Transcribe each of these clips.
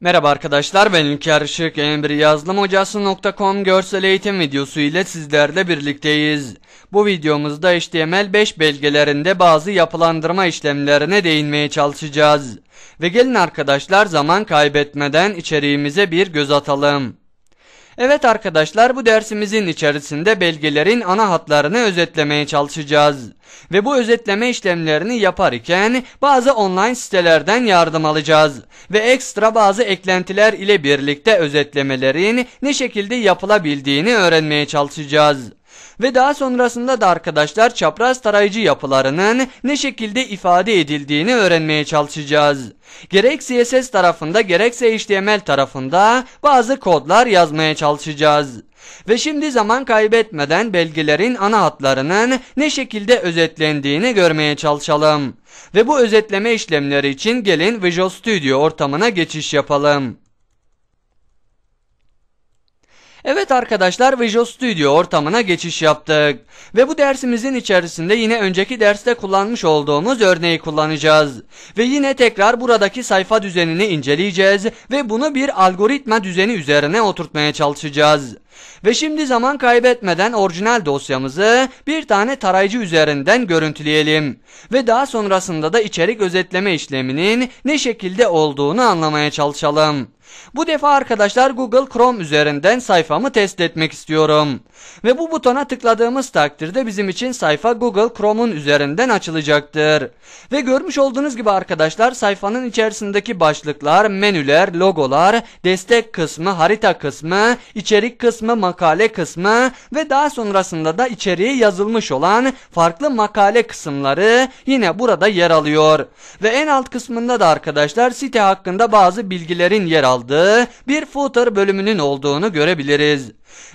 Merhaba arkadaşlar ben İlker Işık Emri Yazılım görsel eğitim videosu ile sizlerle birlikteyiz. Bu videomuzda HTML5 belgelerinde bazı yapılandırma işlemlerine değinmeye çalışacağız. Ve gelin arkadaşlar zaman kaybetmeden içeriğimize bir göz atalım. Evet arkadaşlar bu dersimizin içerisinde belgelerin ana hatlarını özetlemeye çalışacağız. Ve bu özetleme işlemlerini yaparken bazı online sitelerden yardım alacağız. Ve ekstra bazı eklentiler ile birlikte özetlemelerin ne şekilde yapılabildiğini öğrenmeye çalışacağız. Ve daha sonrasında da arkadaşlar çapraz tarayıcı yapılarının ne şekilde ifade edildiğini öğrenmeye çalışacağız. Gerek CSS tarafında gerekse HTML tarafında bazı kodlar yazmaya çalışacağız. Ve şimdi zaman kaybetmeden belgelerin ana hatlarının ne şekilde özetlendiğini görmeye çalışalım. Ve bu özetleme işlemleri için gelin Visual Studio ortamına geçiş yapalım. Evet arkadaşlar Visual Studio ortamına geçiş yaptık. Ve bu dersimizin içerisinde yine önceki derste kullanmış olduğumuz örneği kullanacağız. Ve yine tekrar buradaki sayfa düzenini inceleyeceğiz ve bunu bir algoritma düzeni üzerine oturtmaya çalışacağız. Ve şimdi zaman kaybetmeden orijinal dosyamızı bir tane tarayıcı üzerinden görüntüleyelim. Ve daha sonrasında da içerik özetleme işleminin ne şekilde olduğunu anlamaya çalışalım. Bu defa arkadaşlar Google Chrome üzerinden sayfamı test etmek istiyorum. Ve bu butona tıkladığımız takdirde bizim için sayfa Google Chrome'un üzerinden açılacaktır. Ve görmüş olduğunuz gibi arkadaşlar sayfanın içerisindeki başlıklar, menüler, logolar, destek kısmı, harita kısmı, içerik kısmı, makale kısmı ve daha sonrasında da içeriğe yazılmış olan farklı makale kısımları yine burada yer alıyor. Ve en alt kısmında da arkadaşlar site hakkında bazı bilgilerin yer aldığı bir footer bölümünün olduğunu görebiliriz.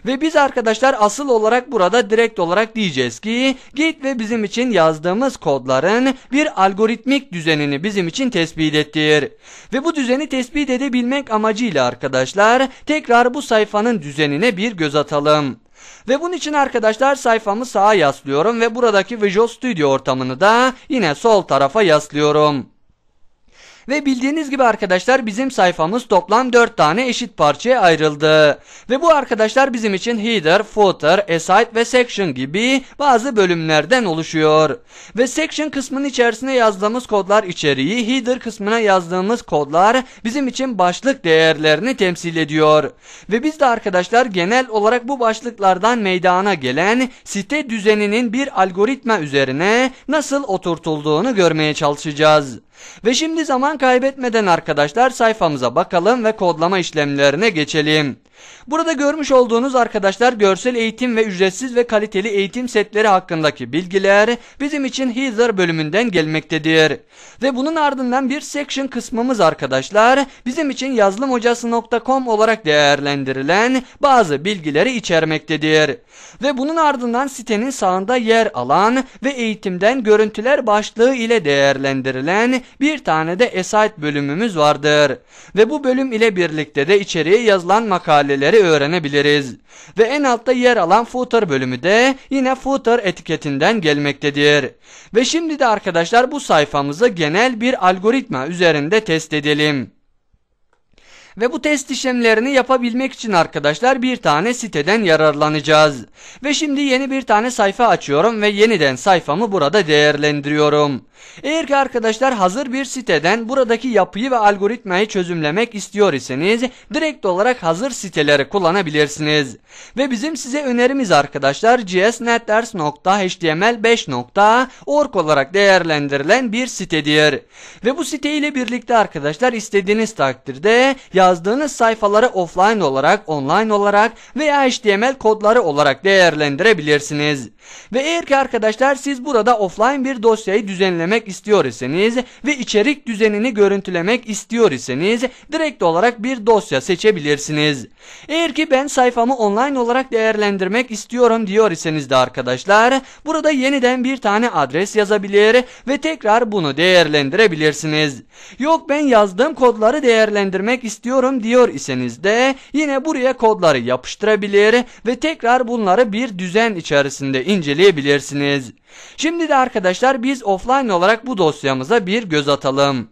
Ve biz arkadaşlar asıl olarak burada direkt olarak diyeceğiz ki git ve bizim için yazdığımız kodların bir algoritmik düzenini bizim için tespit ettir. Ve bu düzeni tespit edebilmek amacıyla arkadaşlar tekrar bu sayfanın düzenine bir göz atalım. Ve bunun için arkadaşlar sayfamı sağa yaslıyorum ve buradaki Visual Studio ortamını da yine sol tarafa yaslıyorum. Ve bildiğiniz gibi arkadaşlar bizim sayfamız toplam 4 tane eşit parçaya ayrıldı. Ve bu arkadaşlar bizim için header, footer, aside ve section gibi bazı bölümlerden oluşuyor. Ve section kısmının içerisine yazdığımız kodlar içeriği, header kısmına yazdığımız kodlar bizim için başlık değerlerini temsil ediyor. Ve biz de arkadaşlar genel olarak bu başlıklardan meydana gelen site düzeninin bir algoritma üzerine nasıl oturtulduğunu görmeye çalışacağız. Ve şimdi zaman kaybetmeden arkadaşlar sayfamıza bakalım ve kodlama işlemlerine geçelim. Burada görmüş olduğunuz arkadaşlar görsel eğitim ve ücretsiz ve kaliteli eğitim setleri hakkındaki bilgiler bizim için Heather bölümünden gelmektedir. Ve bunun ardından bir section kısmımız arkadaşlar bizim için yazılımhocası.com olarak değerlendirilen bazı bilgileri içermektedir. Ve bunun ardından sitenin sağında yer alan ve eğitimden görüntüler başlığı ile değerlendirilen bir tane de Esait bölümümüz vardır. Ve bu bölüm ile birlikte de içeriye yazılan makaleleri öğrenebiliriz. Ve en altta yer alan footer bölümü de yine footer etiketinden gelmektedir. Ve şimdi de arkadaşlar bu sayfamızı genel bir algoritma üzerinde test edelim. Ve bu test işlemlerini yapabilmek için arkadaşlar bir tane siteden yararlanacağız. Ve şimdi yeni bir tane sayfa açıyorum ve yeniden sayfamı burada değerlendiriyorum. Eğer ki arkadaşlar hazır bir siteden buradaki yapıyı ve algoritmayı çözümlemek istiyor iseniz direkt olarak hazır siteleri kullanabilirsiniz. Ve bizim size önerimiz arkadaşlar csnetters.html5.org olarak değerlendirilen bir sitedir. Ve bu site ile birlikte arkadaşlar istediğiniz takdirde yazdığınız sayfaları offline olarak, online olarak veya HTML kodları olarak değerlendirebilirsiniz. Ve eğer ki arkadaşlar siz burada offline bir dosyayı düzenlemek istiyor iseniz ve içerik düzenini görüntülemek istiyor iseniz direkt olarak bir dosya seçebilirsiniz. Eğer ki ben sayfamı online olarak değerlendirmek istiyorum diyor iseniz de arkadaşlar burada yeniden bir tane adres yazabilir ve tekrar bunu değerlendirebilirsiniz. Yok ben yazdığım kodları değerlendirmek istiyorum diyor iseniz de yine buraya kodları yapıştırabilir ve tekrar bunları bir düzen içerisinde inceleyebilirsiniz. Şimdi de arkadaşlar biz offline olarak bu dosyamıza bir göz atalım.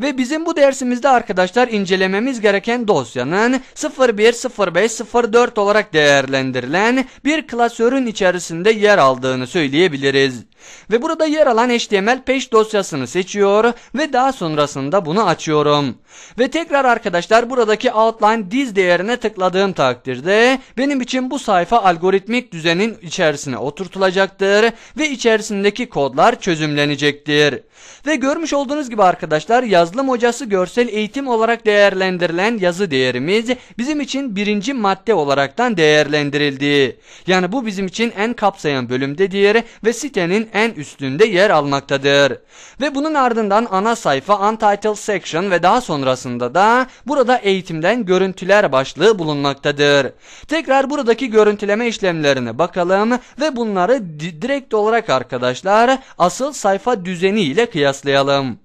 Ve bizim bu dersimizde arkadaşlar incelememiz gereken dosyanın 010504 olarak değerlendirilen bir klasörün içerisinde yer aldığını söyleyebiliriz. Ve burada yer alan HTML page dosyasını seçiyor ve daha sonrasında bunu açıyorum. Ve tekrar arkadaşlar buradaki outline diz değerine tıkladığım takdirde benim için bu sayfa algoritmik düzenin içerisine oturtulacaktır ve içerisindeki kodlar çözümlenecektir. Ve görmüş olduğunuz gibi arkadaşlar yazılım hocası görsel eğitim olarak değerlendirilen yazı değerimiz bizim için birinci madde olaraktan değerlendirildi. Yani bu bizim için en kapsayan bölümdedir ve sitenin en üstünde yer almaktadır. Ve bunun ardından ana sayfa Untitled Section ve daha sonrasında da burada eğitimden görüntüler başlığı bulunmaktadır. Tekrar buradaki görüntüleme işlemlerine bakalım ve bunları direkt olarak arkadaşlar asıl sayfa düzeni ile kıyaslayalım.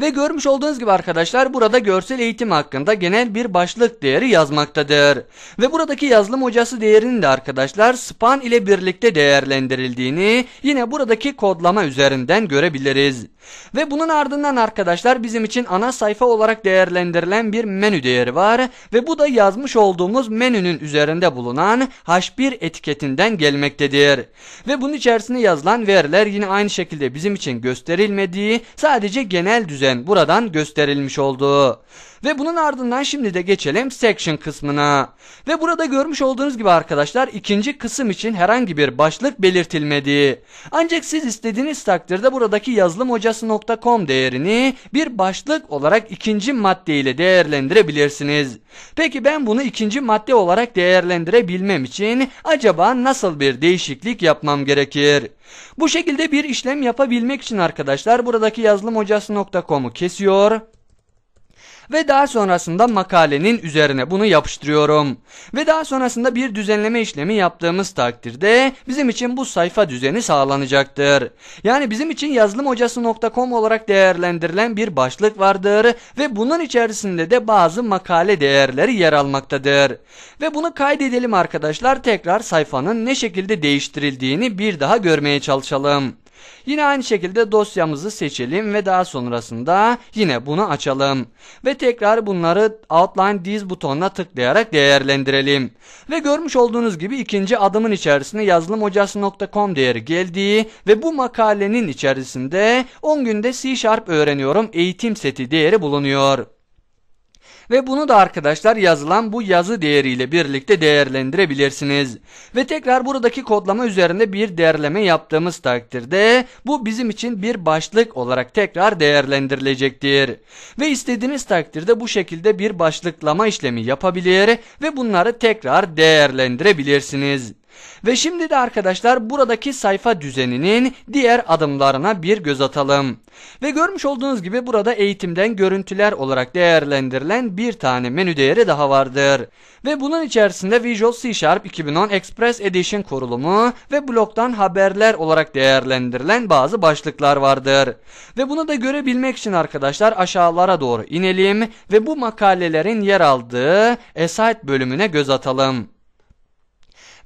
Ve görmüş olduğunuz gibi arkadaşlar burada görsel eğitim hakkında genel bir başlık değeri yazmaktadır. Ve buradaki yazılım hocası değerinin de arkadaşlar span ile birlikte değerlendirildiğini yine buradaki kodlama üzerinden görebiliriz. Ve bunun ardından arkadaşlar bizim için ana sayfa olarak değerlendirilen bir menü değeri var ve bu da yazmış olduğumuz menünün üzerinde bulunan H1 etiketinden gelmektedir. Ve bunun içerisinde yazılan veriler yine aynı şekilde bizim için gösterilmediği sadece genel düzen buradan gösterilmiş olduğu. Ve bunun ardından şimdi de geçelim section kısmına. Ve burada görmüş olduğunuz gibi arkadaşlar ikinci kısım için herhangi bir başlık belirtilmedi. Ancak siz istediğiniz takdirde buradaki yazılımhocası.com değerini bir başlık olarak ikinci madde ile değerlendirebilirsiniz. Peki ben bunu ikinci madde olarak değerlendirebilmem için acaba nasıl bir değişiklik yapmam gerekir? Bu şekilde bir işlem yapabilmek için arkadaşlar buradaki yazılımhocası.com'u kesiyor ve daha sonrasında makalenin üzerine bunu yapıştırıyorum. Ve daha sonrasında bir düzenleme işlemi yaptığımız takdirde bizim için bu sayfa düzeni sağlanacaktır. Yani bizim için yazılımhocası.com olarak değerlendirilen bir başlık vardır ve bunun içerisinde de bazı makale değerleri yer almaktadır. Ve bunu kaydedelim arkadaşlar tekrar sayfanın ne şekilde değiştirildiğini bir daha görmeye çalışalım. Yine aynı şekilde dosyamızı seçelim ve daha sonrasında yine bunu açalım. Ve tekrar bunları Outline These butonuna tıklayarak değerlendirelim. Ve görmüş olduğunuz gibi ikinci adımın içerisinde yazılımhocası.com değeri geldiği ve bu makalenin içerisinde 10 günde C Sharp öğreniyorum eğitim seti değeri bulunuyor. Ve bunu da arkadaşlar yazılan bu yazı değeriyle birlikte değerlendirebilirsiniz. Ve tekrar buradaki kodlama üzerinde bir değerleme yaptığımız takdirde bu bizim için bir başlık olarak tekrar değerlendirilecektir. Ve istediğiniz takdirde bu şekilde bir başlıklama işlemi yapabilir ve bunları tekrar değerlendirebilirsiniz. Ve şimdi de arkadaşlar buradaki sayfa düzeninin diğer adımlarına bir göz atalım. Ve görmüş olduğunuz gibi burada eğitimden görüntüler olarak değerlendirilen bir tane menü değeri daha vardır. Ve bunun içerisinde Visual C Sharp 2010 Express Edition kurulumu ve bloktan haberler olarak değerlendirilen bazı başlıklar vardır. Ve bunu da görebilmek için arkadaşlar aşağılara doğru inelim ve bu makalelerin yer aldığı Aside bölümüne göz atalım.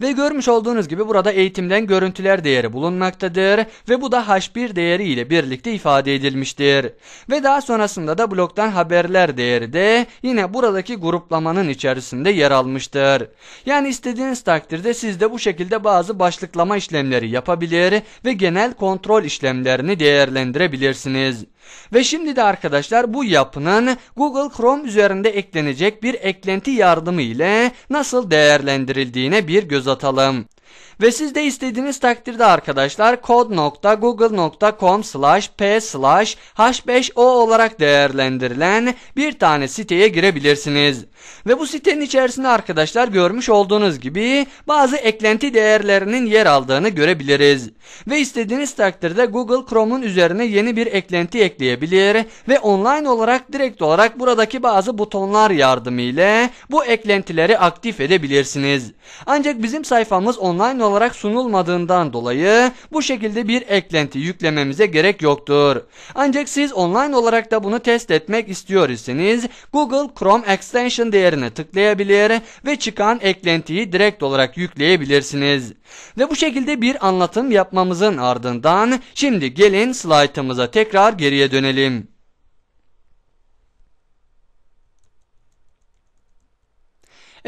Ve görmüş olduğunuz gibi burada eğitimden görüntüler değeri bulunmaktadır ve bu da H1 değeri ile birlikte ifade edilmiştir. Ve daha sonrasında da bloktan haberler değeri de yine buradaki gruplamanın içerisinde yer almıştır. Yani istediğiniz takdirde siz de bu şekilde bazı başlıklama işlemleri yapabilir ve genel kontrol işlemlerini değerlendirebilirsiniz. Ve şimdi de arkadaşlar bu yapının Google Chrome üzerinde eklenecek bir eklenti yardımı ile nasıl değerlendirildiğine bir göz atalım. Ve siz de istediğiniz takdirde arkadaşlar code.google.com slash p slash h5o olarak değerlendirilen bir tane siteye girebilirsiniz. Ve bu sitenin içerisinde arkadaşlar görmüş olduğunuz gibi bazı eklenti değerlerinin yer aldığını görebiliriz. Ve istediğiniz takdirde Google Chrome'un üzerine yeni bir eklenti ekleyebilir ve online olarak direkt olarak buradaki bazı butonlar yardımıyla bu eklentileri aktif edebilirsiniz. Ancak bizim sayfamız online olarak sunulmadığından dolayı bu şekilde bir eklenti yüklememize gerek yoktur. Ancak siz online olarak da bunu test etmek istiyor iseniz Google Chrome Extension değerine tıklayabilir ve çıkan eklentiyi direkt olarak yükleyebilirsiniz. Ve bu şekilde bir anlatım yapmamızın ardından şimdi gelin slaytımıza tekrar geriye dönelim.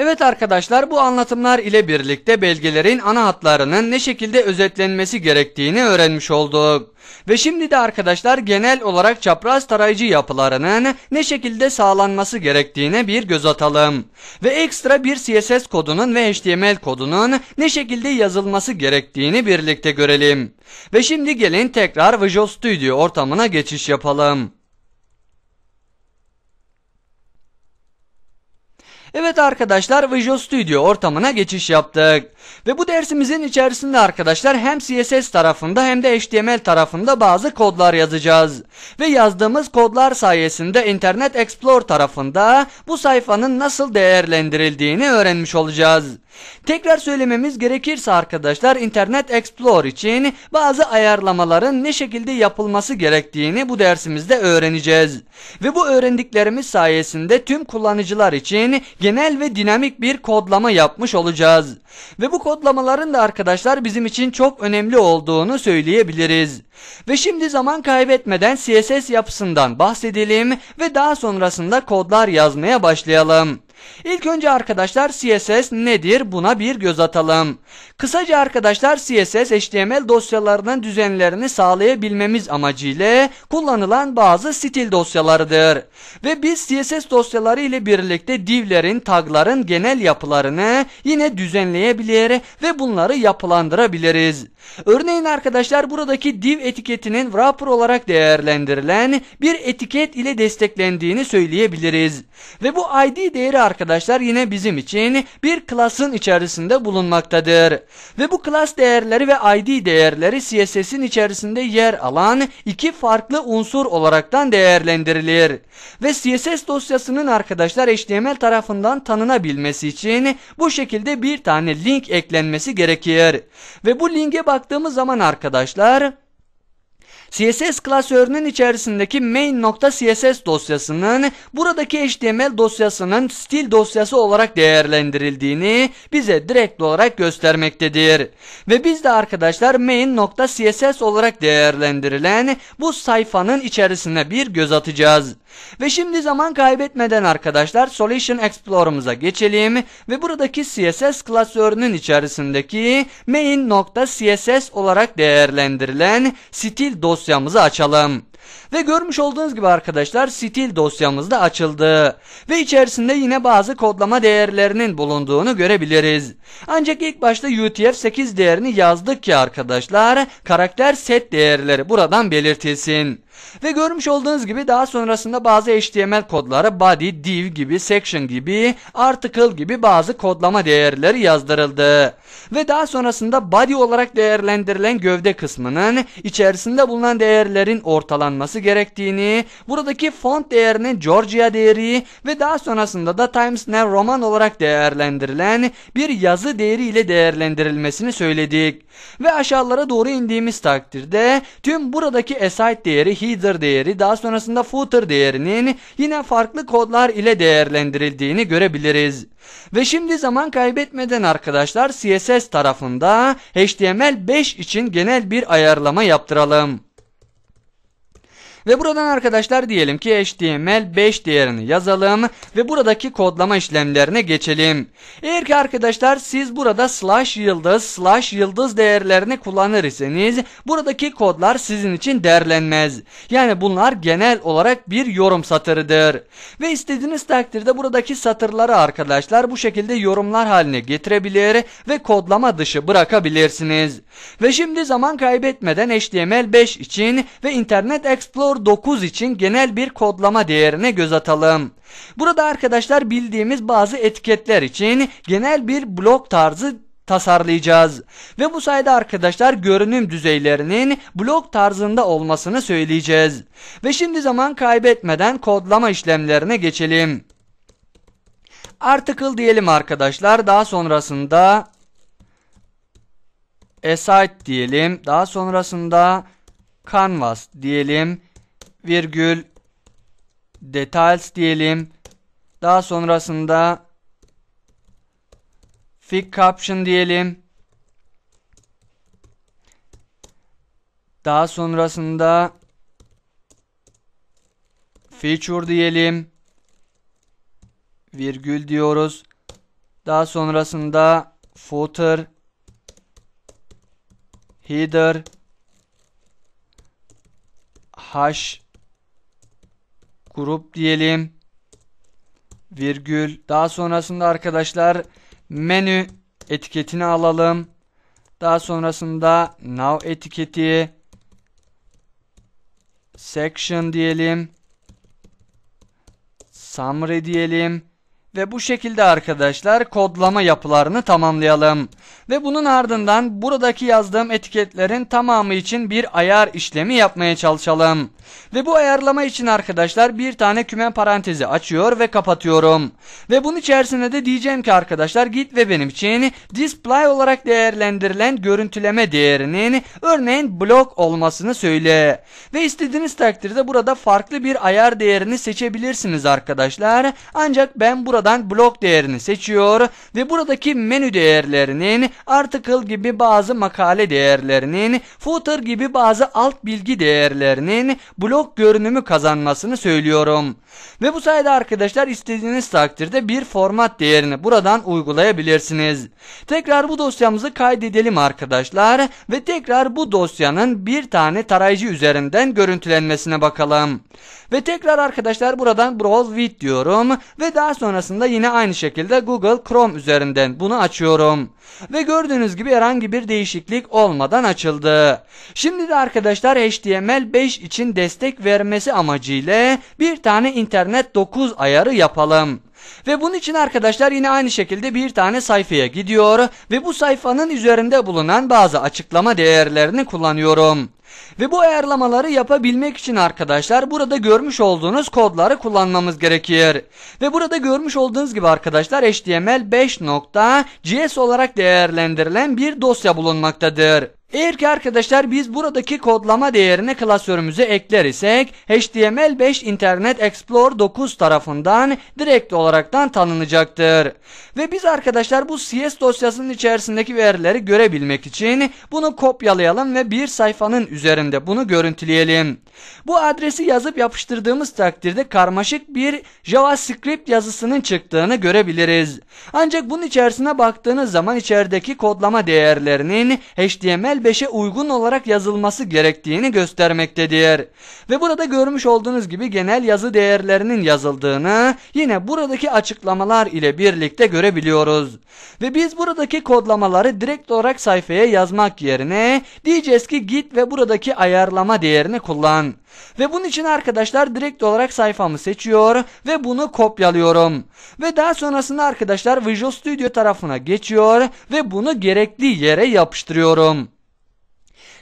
Evet arkadaşlar bu anlatımlar ile birlikte belgelerin ana hatlarının ne şekilde özetlenmesi gerektiğini öğrenmiş olduk. Ve şimdi de arkadaşlar genel olarak çapraz tarayıcı yapılarının ne şekilde sağlanması gerektiğine bir göz atalım. Ve ekstra bir CSS kodunun ve HTML kodunun ne şekilde yazılması gerektiğini birlikte görelim. Ve şimdi gelin tekrar Visual Studio ortamına geçiş yapalım. Evet arkadaşlar Visual Studio ortamına geçiş yaptık. Ve bu dersimizin içerisinde arkadaşlar hem CSS tarafında hem de HTML tarafında bazı kodlar yazacağız. Ve yazdığımız kodlar sayesinde Internet Explorer tarafında bu sayfanın nasıl değerlendirildiğini öğrenmiş olacağız. Tekrar söylememiz gerekirse arkadaşlar Internet Explorer için bazı ayarlamaların ne şekilde yapılması gerektiğini bu dersimizde öğreneceğiz. Ve bu öğrendiklerimiz sayesinde tüm kullanıcılar için genel ve dinamik bir kodlama yapmış olacağız. Ve bu kodlamaların da arkadaşlar bizim için çok önemli olduğunu söyleyebiliriz. Ve şimdi zaman kaybetmeden CSS yapısından bahsedelim ve daha sonrasında kodlar yazmaya başlayalım. İlk önce arkadaşlar CSS nedir buna bir göz atalım. Kısaca arkadaşlar CSS HTML dosyalarının düzenlerini sağlayabilmemiz amacıyla kullanılan bazı stil dosyalarıdır. Ve biz CSS dosyaları ile birlikte divlerin, tagların genel yapılarını yine düzenleyebilir ve bunları yapılandırabiliriz. Örneğin arkadaşlar buradaki div etiketinin wrapper olarak değerlendirilen bir etiket ile desteklendiğini söyleyebiliriz. Ve bu ID değeri arkadaşlar yine bizim için bir klasın içerisinde bulunmaktadır. Ve bu klas değerleri ve ID değerleri CSS'in içerisinde yer alan iki farklı unsur olaraktan değerlendirilir. Ve CSS dosyasının arkadaşlar HTML tarafından tanınabilmesi için bu şekilde bir tane link eklenmesi gerekir. Ve bu linke baktığımız zaman arkadaşlar CSS klasörünün içerisindeki main.css dosyasının buradaki HTML dosyasının stil dosyası olarak değerlendirildiğini bize direkt olarak göstermektedir. Ve biz de arkadaşlar main.css olarak değerlendirilen bu sayfanın içerisine bir göz atacağız. Ve şimdi zaman kaybetmeden arkadaşlar Solution Explorer'ımıza geçelim ve buradaki CSS klasörünün içerisindeki main.css olarak değerlendirilen stil dosyamızı açalım. Ve görmüş olduğunuz gibi arkadaşlar stil dosyamız da açıldı. Ve içerisinde yine bazı kodlama değerlerinin bulunduğunu görebiliriz. Ancak ilk başta UTF-8 değerini yazdık ki arkadaşlar karakter set değerleri buradan belirtilsin. Ve görmüş olduğunuz gibi daha sonrasında bazı HTML kodları body, div gibi, section gibi, article gibi bazı kodlama değerleri yazdırıldı. Ve daha sonrasında body olarak değerlendirilen gövde kısmının içerisinde bulunan değerlerin ortalanması gerektiğini, buradaki font değerinin Georgia değeri ve daha sonrasında da Times New Roman olarak değerlendirilen bir yazı değeri ile değerlendirilmesini söyledik. Ve aşağılara doğru indiğimiz takdirde tüm buradaki aside değeri, header değeri, daha sonrasında footer değerinin yine farklı kodlar ile değerlendirildiğini görebiliriz. Ve şimdi zaman kaybetmeden arkadaşlar CSS tarafında HTML5 için genel bir ayarlama yaptıralım. Ve buradan arkadaşlar diyelim ki HTML5 değerini yazalım ve buradaki kodlama işlemlerine geçelim. Eğer ki arkadaşlar siz burada slash yıldız slash yıldız değerlerini kullanır iseniz buradaki kodlar sizin için değerlenmez. Yani bunlar genel olarak bir yorum satırıdır. Ve istediğiniz takdirde buradaki satırları arkadaşlar bu şekilde yorumlar haline getirebilir ve kodlama dışı bırakabilirsiniz. Ve şimdi zaman kaybetmeden HTML5 için ve Internet Explorer Explorer 9 için genel bir kodlama değerine göz atalım. Burada arkadaşlar bildiğimiz bazı etiketler için genel bir blok tarzı tasarlayacağız. Ve bu sayede arkadaşlar görünüm düzeylerinin blok tarzında olmasını söyleyeceğiz. Ve şimdi zaman kaybetmeden kodlama işlemlerine geçelim. Article diyelim arkadaşlar. Daha sonrasında aside diyelim. Daha sonrasında canvas diyelim virgül details diyelim. Daha sonrasında fig caption diyelim. Daha sonrasında feature diyelim. Virgül diyoruz. Daha sonrasında footer, header, hash, grup diyelim, virgül. Daha sonrasında arkadaşlar menü etiketini alalım. Daha sonrasında now etiketi, section diyelim, summary diyelim. Ve bu şekilde arkadaşlar kodlama yapılarını tamamlayalım. Ve bunun ardından buradaki yazdığım etiketlerin tamamı için bir ayar işlemi yapmaya çalışalım. Ve bu ayarlama için arkadaşlar bir tane küme parantezi açıyor ve kapatıyorum. Ve bunun içerisinde de diyeceğim ki arkadaşlar git ve benim için display olarak değerlendirilen görüntüleme değerinin örneğin blok olmasını söyle. Ve istediğiniz takdirde burada farklı bir ayar değerini seçebilirsiniz arkadaşlar. Ancak ben buradan blok değerini seçiyor ve buradaki menü değerlerinin article gibi bazı makale değerlerinin footer gibi bazı alt bilgi değerlerinin blok görünümü kazanmasını söylüyorum. Ve bu sayede arkadaşlar istediğiniz takdirde bir format değerini buradan uygulayabilirsiniz. Tekrar bu dosyamızı kaydedelim arkadaşlar ve tekrar bu dosyanın bir tane tarayıcı üzerinden görüntülenmesine bakalım. Ve tekrar arkadaşlar buradan browse with diyorum ve daha sonrasında yine aynı şekilde Google Chrome üzerinden bunu açıyorum. Ve gördüğünüz gibi herhangi bir değişiklik olmadan açıldı. Şimdi de arkadaşlar HTML5 için destek vermesi amacıyla bir tane internet 9 ayarı yapalım. Ve bunun için arkadaşlar yine aynı şekilde bir tane sayfaya gidiyor ve bu sayfanın üzerinde bulunan bazı açıklama değerlerini kullanıyorum. Ve bu ayarlamaları yapabilmek için arkadaşlar burada görmüş olduğunuz kodları kullanmamız gerekir. Ve burada görmüş olduğunuz gibi arkadaşlar HTML5.js olarak değerlendirilen bir dosya bulunmaktadır. Eğer ki arkadaşlar biz buradaki kodlama değerini klasörümüze ekler isek HTML5 Internet Explorer 9 tarafından direkt olaraktan tanınacaktır. Ve biz arkadaşlar bu CS dosyasının içerisindeki verileri görebilmek için bunu kopyalayalım ve bir sayfanın üzerinde bunu görüntüleyelim. Bu adresi yazıp yapıştırdığımız takdirde karmaşık bir JavaScript yazısının çıktığını görebiliriz. Ancak bunun içerisine baktığınız zaman içerideki kodlama değerlerinin HTML5'e uygun olarak yazılması gerektiğini göstermektedir. Ve burada görmüş olduğunuz gibi genel yazı değerlerinin yazıldığını yine buradaki açıklamalar ile birlikte görebiliyoruz. Ve biz buradaki kodlamaları direkt olarak sayfaya yazmak yerine diyeceğiz ki git ve buradaki ayarlama değerini kullan. Ve bunun için arkadaşlar direkt olarak sayfamı seçiyor ve bunu kopyalıyorum. Ve daha sonrasında arkadaşlar Visual Studio tarafına geçiyor ve bunu gerekli yere yapıştırıyorum.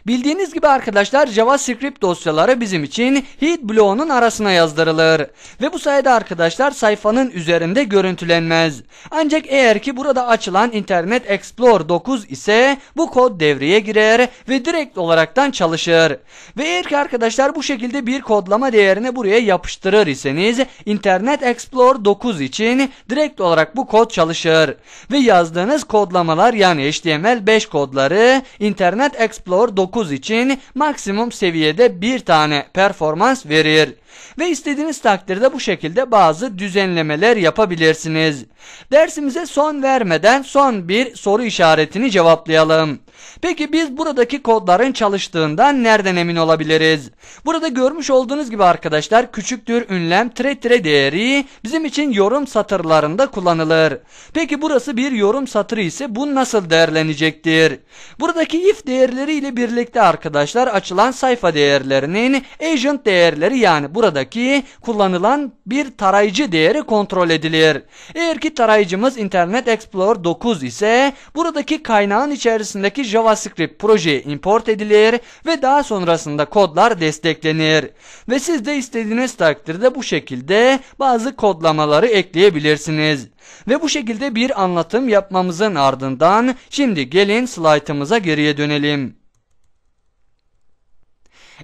Bildiğiniz gibi arkadaşlar JavaScript dosyaları bizim için head bloğunun arasına yazdırılır. Ve bu sayede arkadaşlar sayfanın üzerinde görüntülenmez. Ancak eğer ki burada açılan Internet Explorer 9 ise bu kod devreye girer ve direkt olaraktan çalışır. Ve eğer ki arkadaşlar bu şekilde bir kodlama değerini buraya yapıştırır iseniz Internet Explorer 9 için direkt olarak bu kod çalışır. Ve yazdığınız kodlamalar yani HTML5 kodları Internet Explorer 9 9 için maksimum seviyede bir tane performans verir. Ve istediğiniz takdirde bu şekilde bazı düzenlemeler yapabilirsiniz. Dersimize son vermeden son bir soru işaretini cevaplayalım. Peki biz buradaki kodların çalıştığından nereden emin olabiliriz? Burada görmüş olduğunuz gibi arkadaşlar küçüktür ünlem tire tire değeri bizim için yorum satırlarında kullanılır. Peki burası bir yorum satırı ise bu nasıl değerlenecektir? Buradaki if değerleri ile birlikte arkadaşlar açılan sayfa değerlerinin agent değerleri yani buradaki kullanılan bir tarayıcı değeri kontrol edilir. Eğer ki tarayıcımız Internet Explorer 9 ise buradaki kaynağın içerisindeki JavaScript projeye import edilir ve daha sonrasında kodlar desteklenir. Ve siz de istediğiniz takdirde bu şekilde bazı kodlamaları ekleyebilirsiniz. Ve bu şekilde bir anlatım yapmamızın ardından şimdi gelin slaytımıza geriye dönelim.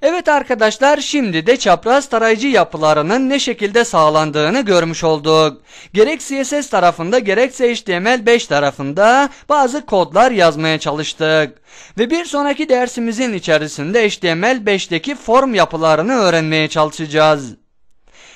Evet arkadaşlar şimdi de çapraz tarayıcı yapılarının ne şekilde sağlandığını görmüş olduk. Gerek CSS tarafında gerekse HTML5 tarafında bazı kodlar yazmaya çalıştık. Ve bir sonraki dersimizin içerisinde HTML5'teki form yapılarını öğrenmeye çalışacağız.